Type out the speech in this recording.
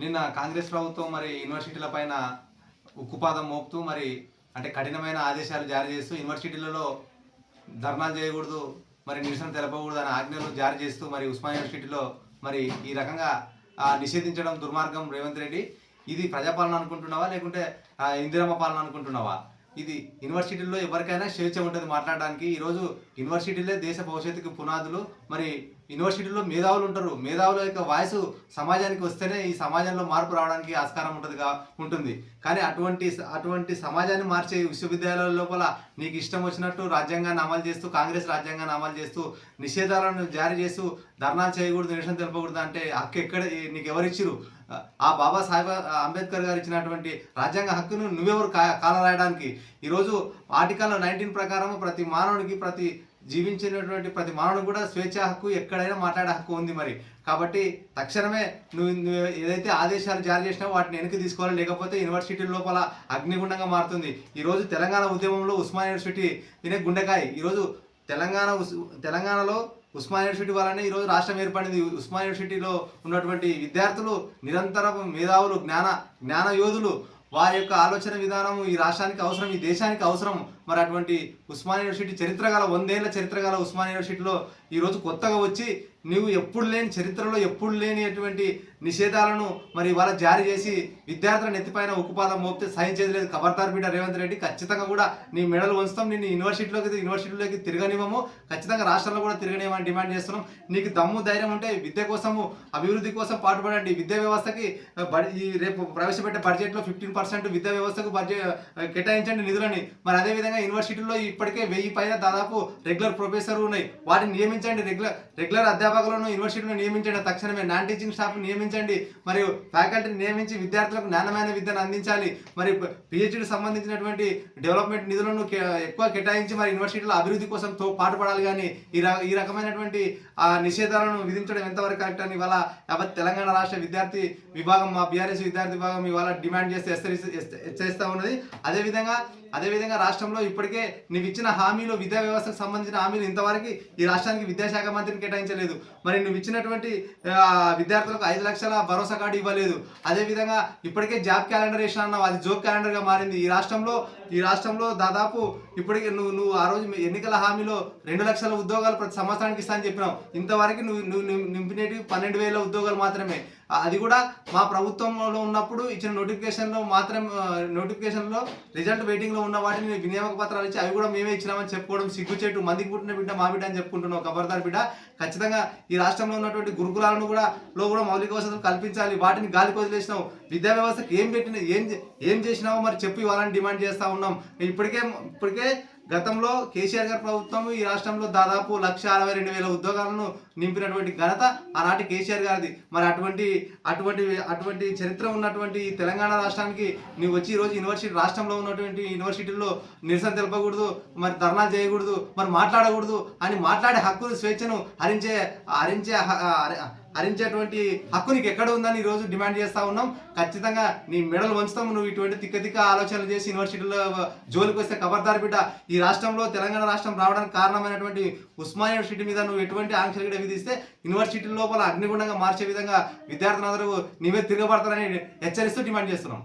నిన్న కాంగ్రెస్ ప్రభుత్వం మరి యూనివర్సిటీల పైన ఉక్కుపాదం మోపుతూ మరి అంటే కఠినమైన ఆదేశాలు జారీ చేస్తూ యూనివర్సిటీలలో ధర్నాలు చేయకూడదు మరి నిరసన తెలపకూడదు అనే ఆజ్ఞలు జారీ చేస్తూ మరి ఉస్మాన్ యూనివర్సిటీలో మరి ఈ రకంగా నిషేధించడం దుర్మార్గం రేవంత్ రెడ్డి. ఇది ప్రజాపాలన అనుకుంటున్నావా? లేకుంటే ఇందిరమ్మ పాలన అనుకుంటున్నావా? ఇది యూనివర్సిటీల్లో ఎవరికైనా స్వేచ్ఛ ఉంటుంది మాట్లాడడానికి. ఈరోజు యూనివర్సిటీలే దేశ భవిష్యత్తుకు పునాదులు. మరి యూనివర్సిటీలో మేధావులు ఉంటారు. మేధావుల యొక్క వాయిస్ సమాజానికి వస్తేనే ఈ సమాజంలో మార్పు రావడానికి ఆస్కారం ఉంటుందిగా ఉంటుంది. కానీ అటువంటి అటువంటి సమాజాన్ని మార్చే విశ్వవిద్యాలయాల లోపల నీకు ఇష్టం వచ్చినట్టు రాజ్యాంగాన్ని అమలు చేస్తూ కాంగ్రెస్ రాజ్యాంగాన్ని అమలు చేస్తూ నిషేధాలను జారీ చేస్తూ ధర్నాలు చేయకూడదు నిరసన తెలపకూడదు అంటే హక్కు ఎక్కడ నీకు ఎవరిచ్చిరు ఆ బాబా సాహెబ్ అంబేద్కర్ గారు ఇచ్చినటువంటి రాజ్యాంగ హక్కును నువ్వెవరు కా కాల రాయడానికి ఈరోజు ఆర్టికల్ నైన్టీన్ ప్రకారం ప్రతి మానవుడికి ప్రతి జీవించినటువంటి ప్రతి మానవుడు కూడా స్వేచ్ఛ హక్కు ఎక్కడైనా మాట్లాడే హక్కు ఉంది మరి. కాబట్టి తక్షణమే నువ్వు ఏదైతే ఆదేశాలు జారీ చేసినా వాటిని వెనక్కి తీసుకోవాలి. లేకపోతే యూనివర్సిటీ లోపల అగ్నిగుండంగా మారుతుంది. ఈరోజు తెలంగాణ ఉద్యమంలో ఉస్మాన్ యూనివర్సిటీ తినే గుండెకాయ. ఈరోజు తెలంగాణ ఉస్- తెలంగాణలో ఉస్మాన్ యూనివర్సిటీ వల్లనే ఈరోజు రాష్ట్రం ఏర్పడింది. ఉస్మాన్ యూనివర్సిటీలో ఉన్నటువంటి విద్యార్థులు నిరంతరం మేధావులు జ్ఞాన జ్ఞాన యోధులు. వారి యొక్క ఆలోచన విధానం ఈ రాష్ట్రానికి అవసరం ఈ దేశానికి అవసరం. మరి అటువంటి ఉస్మాన్ యూనివర్సిటీ చరిత్ర గల వందేళ్ళ చరిత్ర గల ఉస్మానియా యూనివర్సిటీలో ఈరోజు కొత్తగా వచ్చి నువ్వు ఎప్పుడు లేని చరిత్రలో ఎప్పుడు లేనిటువంటి నిషేధాలను మరి ఇవాళ జారీ చేసి విద్యార్థుల నెత్తిపైన ఉక్కుపాదం మోపితే సహించేది లేదు. ఖబర్దార్ బిడ్డ రేవంత్ రెడ్డి ఖచ్చితంగా కూడా నీ మెడల్ వంచుతాం. నేను యూనివర్సిటీలోకి యూనివర్సిటీలోకి తిరగనివ్వము. ఖచ్చితంగా రాష్ట్రంలో కూడా తిరగనివ్వమని డిమాండ్ చేస్తున్నాం. నీకు దమ్ము ధైర్యం ఉంటే విద్య కోసము అభివృద్ధి కోసం పాటుపడండి. విద్యా వ్యవస్థకి ఈ రేపు ప్రవేశపెట్టే బడ్జెట్లో ఫిఫ్టీన్ పర్సెంట్ విద్యా వ్యవస్థకు బడ్జెట్ కేటాయించండి నిధులని. మరి అదేవిధంగా యూనివర్సిటీలో ఇప్పటికే వెయ్యి పైన దాదాపు రెగ్యులర్ ప్రొఫెసర్ ఉన్నాయి. వాటిని నియమించండి. రెగ్యులర్ రెగ్యులర్ అధ్యాపకులను యూనివర్సిటీలో నియమించండి. తక్షణమే నాన్ టీచింగ్ స్టాఫ్ నియమించండి. మరియు ఫ్యాకల్టీని నియమించి విద్యార్థులకు నాణ్యమైన విద్యను అందించాలి. మరి పిహెచ్డికి సంబంధించినటువంటి డెవలప్మెంట్ నిధులను కే- ఎక్కువ కేటాయించి మరి యూనివర్సిటీల అభివృద్ధి కోసం తో పాటుపడాలి కానీ ఈ ఈ రకమైనటువంటి ఆ నిషేధాలను విధించడం ఎంతవరకు కరెక్ట్ అని ఇవాళ యావత్ తెలంగాణ రాష్ట్ర విద్యార్థి విభాగం మా బీఆర్ఎస్ విద్యార్థి విభాగం ఇవాళ డిమాండ్ చేస్తే హెచ్చరిస్తూ హెచ్చరిస్తూ ఉన్నది. అదేవిధంగా అదేవిధంగా రాష్ట్రంలో ఇప్పటికే నువ్వు ఇచ్చిన హామీలు విద్యా వ్యవస్థకు సంబంధించిన హామీలు ఇంతవరకు ఈ రాష్ట్రానికి విద్యాశాఖ మంత్రిని కేటాయించలేదు. మరి నువ్వు ఇచ్చినటువంటి విద్యార్థులకు ఐదు లక్షల భరోసా కార్డు ఇవ్వలేదు. అదేవిధంగా ఇప్పటికే జాబ్ క్యాలెండర్ వేసిన అన్నావు అది జోబ్ క్యాలెండర్గా మారింది. ఈ రాష్ట్రంలో ఈ రాష్ట్రంలో దాదాపు ఇప్పటికే నువ్వు నువ్వు ఆ రోజు ఎన్నికల హామీలో రెండు లక్షల ఉద్యోగాలు ప్రతి సంవత్సరానికి ఇస్తా అని చెప్పినావు. ఇంతవరకు నువ్వు నువ్వు నింపినవి పన్నెండు వేల ఉద్యోగాలు మాత్రమే. అది కూడా మా ప్రభుత్వంలో ఉన్నప్పుడు ఇచ్చిన నోటిఫికేషన్లో మాత్రం నోటిఫికేషన్లో రిజల్ట్ వెయిటింగ్లో ఉన్న వాటిని వినియోగ పత్రాలు ఇచ్చి అవి కూడా మేమే ఇచ్చినామని చెప్పుకోవడం సిగ్గుచేటు మందికి పుట్టిన బిడ్డ మా బిడ్డ అని చెప్పుకుంటున్నాం కబర్దార్ బిడ్డ. ఖచ్చితంగా ఈ రాష్ట్రంలో ఉన్నటువంటి గురుకులాలను కూడా లో కూడా మౌలిక వసతులు కల్పించాలి వాటిని గాలికి వదిలేసినావు విద్యా వ్యవస్థకు ఏం పెట్టిన ఏం ఏం చేసినావో మరి చెప్పి ఇవ్వాలని డిమాండ్ చేస్తూ ఉన్నాం. ఇప్పటికే ఇప్పటికే గతంలో కేసీఆర్ గారి ప్రభుత్వం ఈ రాష్ట్రంలో దాదాపు లక్ష అరవై రెండు వేల ఉద్యోగాలను నింపినటువంటి ఘనత ఆనాటి కేసీఆర్ గారిది. మరి అటువంటి అటువంటి అటువంటి చరిత్ర ఉన్నటువంటి తెలంగాణ రాష్ట్రానికి నువ్వు వచ్చి ఈరోజు యూనివర్సిటీ రాష్ట్రంలో ఉన్నటువంటి యూనివర్సిటీల్లో నిరసన తెలపకూడదు మరి ధర్నాలు చేయకూడదు మరి మాట్లాడకూడదు అని మాట్లాడే హక్కును స్వేచ్ఛను హరించే హరించే హ- హరించేటువంటి హక్కు నీకు ఎక్కడ ఉందని ఈరోజు డిమాండ్ చేస్తా ఉన్నాం. ఖచ్చితంగా నీ మెడలు వంచుతాము. నువ్వు ఇటువంటి తిక్క తిక్క ఆలోచనలు చేసి యూనివర్సిటీలో జోలికి వస్తే ఖబర్దార్ బిడ్డ. ఈ రాష్ట్రంలో తెలంగాణ రాష్ట్రం రావడానికి కారణమైనటువంటి ఉస్మాన్ యూనివర్సిటీ మీద నువ్వు ఎటువంటి ఆంక్షలు కూడా విధిస్తే యూనివర్సిటీ లోపల అగ్నిగుండంగా మార్చే విధంగా విద్యార్థులందరూ నీవే తిరగబడతారని హెచ్చరిస్తూ డిమాండ్ చేస్తున్నాం.